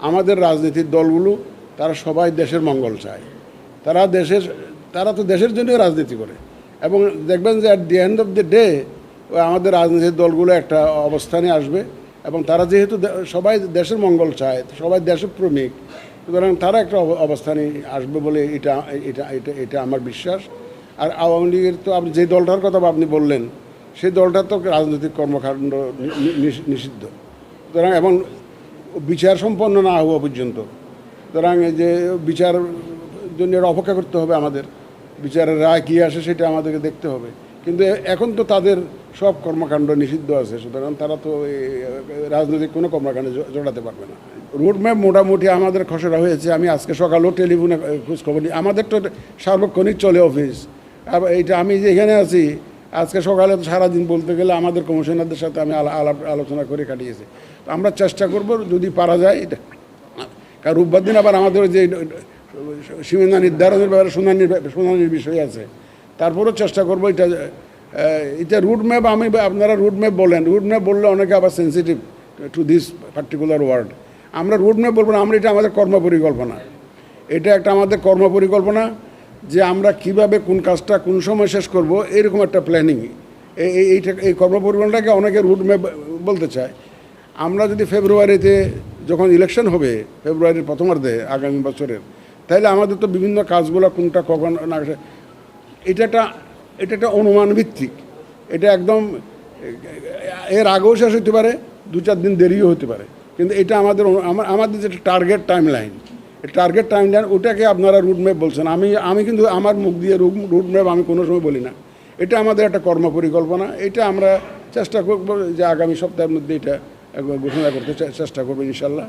আমাদের রাজনীতির দলগুলো, তারা সবাই দেশের মঙ্গল চায়। তারা দেশের, তারা তো দেশের জন্যই রাজনীতি করে। এবং দেখবেন যে at the end of the day আমাদের রাজনীতির দলগুলো একটা অবস্থানে আসবে এবং তারা যেহেতু সবাই দেশের মঙ্গল চায়, সবাই দেশপ্রেমিক সুতরাং তারা একটা অব- অবস্থানে আসবে বলে এটা এটা এটা এটা আমার বিশ্বাস। আর আওয়ামী লীগের তো আপনি, যে দলটার কথা আপনি বললেন, সেই দলটার তো রাজনৈতিক কর্মকাণ্ড নিষিদ্ধ। সুতরাং এবং বিচার সম্পন্ন না হওয়া পর্যন্ত। সুতরাং যে বিচার জন্য এটা অপেক্ষা করতে হবে আমাদের। বিচারের রায় কী আসে সেটা আমাদেরকে দেখতে হবে। কিন্তু এখন তো তাদের সব কর্মকাণ্ড নিষিদ্ধ আছে। সুতরাং তারা তো রাজনৈতিক কোনো কর্মকাণ্ডে জড়াতে পারবে না। রোডম্যাপ মোটামুটি আমাদের খসড়া হয়েছে। আমি আজকে সকালেও টেলিফোনে খোঁজখবর নিই। আমাদের তো সার্বক্ষণিক চলে অফিস। এইটা আমি যে এখানে আছি আজকে সকালে তো সারাদিন বলতে গেলে আমাদের কমিশনারদের সাথে আমি আলাপ আলোচনা করে কাটিয়েছি। তো আমরা চেষ্টা করব যদি পারা যায় এটা। কারণ রোববার দিন আবার আমাদের যে সীমানা নির্ধারণের ব্যাপারে শুনানির শুনানির বিষয় আছে। তারপরেও চেষ্টা করব এটা এটা রুট ম্যাপ আমি আপনারা রুট ম্যাপ বলেন। রুট ম্যাপ বললে অনেকে আবার sensitive to this particular word আমরা রুট ম্যাপ বলব না, আমরা এটা আমাদের কর্মপরিকল্পনা। এটা একটা আমাদের কর্মপরিকল্পনা। যে আমরা কীভাবে কোন কাজটা কোন সময় শেষ করব, এরকম একটা প্ল্যানিং এই এই- এইটা, এই কর্মপরিকল্পনাটাকে অনেকে রুটম্যাপ বলতে চায়। আমরা যদি ফেব্রুয়ারিতে যখন ইলেকশন হবে ফেব্রুয়ারির প্রথমার্ধে আগামী বছরের, তাহলে আমাদের তো বিভিন্ন কাজগুলো কোনটা কখন না এটা একটা এটা একটা অনুমান ভিত্তিক এটা একদম, এর আগেও শেষ হতে পারে দু চার দিন দেরিও হতে পারে। কিন্তু এটা আমাদের আমাদের যেটা target time line target time line ওটাকে আপনারা রুট ম্যাপ বলছেন। আমি আমি কিন্তু আমার মুখ দিয়ে রুট ম্যাপ আমি কোনো সময় বলি না। এটা আমাদের একটা কর্ম পরিকল্পনা। এটা আমরা চেষ্টা করব যে আগামী সপ্তাহের মধ্যে এটা ঘোষণা করতে চেষ্টা করব ইনশাল্লাহ।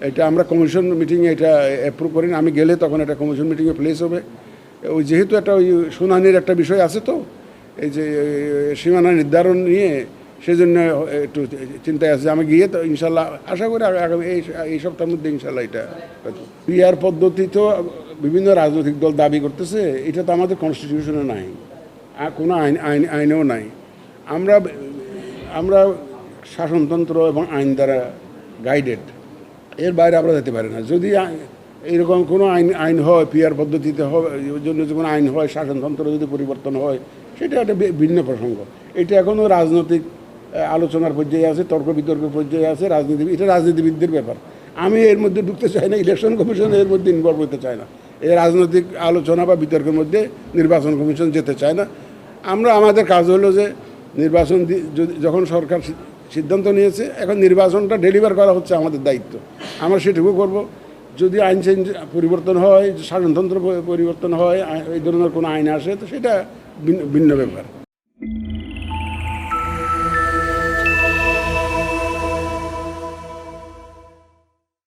এটা আমরা কমিশন মিটিংয়ে এটা অ্যাপ্রুভ করি। আমি গেলে তখন একটা কমিশন মিটিংয়ে প্লেস হবে। ওই যেহেতু একটা ওই শুনানির একটা বিষয় আছে তো, এই যে সীমানা নির্ধারণ নিয়ে সেজন্য একটু চিন্তায় আছে আমি গিয়ে তো ইনশাল্লাহ আশা করি আগা- আগামী এই এই সপ্তাহের মধ্যে ইনশাল্লাহ এটা বিয়ার পদ্ধতি তো বিভিন্ন রাজনৈতিক দল দাবি করতেছে, এটা তো আমাদের কনস্টিটিউশনে নাই, আর কোনো আইন আইন, আইনেও নাই। আমরা আমরা শাসনতন্ত্র এবং আইন দ্বারা গাইডেড এর বাইরে আমরা যেতে পারি না। যদি এরকম কোনো আইন আইন হয় পিয়ার পদ্ধতিতে হয় জন্য যে কোনো আইন হয়, শাসনতন্ত্র যদি পরিবর্তন হয়, সেটা একটা ভিন্ন প্রসঙ্গ। এটা এখনও রাজনৈতিক আলোচনার পর্যায়ে আছে, তর্ক বিতর্কের পর্যায়ে আছে, রাজনীতি এটা রাজনীতিবিদদের ব্যাপার। আমি এর মধ্যে ঢুকতে চাই না, ইলেকশন কমিশন এর মধ্যে ইনভলভ হতে চায় না। এই রাজনৈতিক আলোচনা বা বিতর্কের মধ্যে নির্বাচন কমিশন যেতে চায় না। আমরা, আমাদের কাজ হলো যে নির্বাচন যখন সরকার সিদ্ধান্ত নিয়েছে, এখন নির্বাচনটা ডেলিভার করা হচ্ছে আমাদের দায়িত্ব। আমরা সেটুকু করব। যদি আইন চেঞ্জ পরিবর্তন হয় শাসনতন্ত্র পরিবর্তন হয় এই ধরনের কোনো আইন আসে, তো সেটা ভিন্ন ব্যাপার।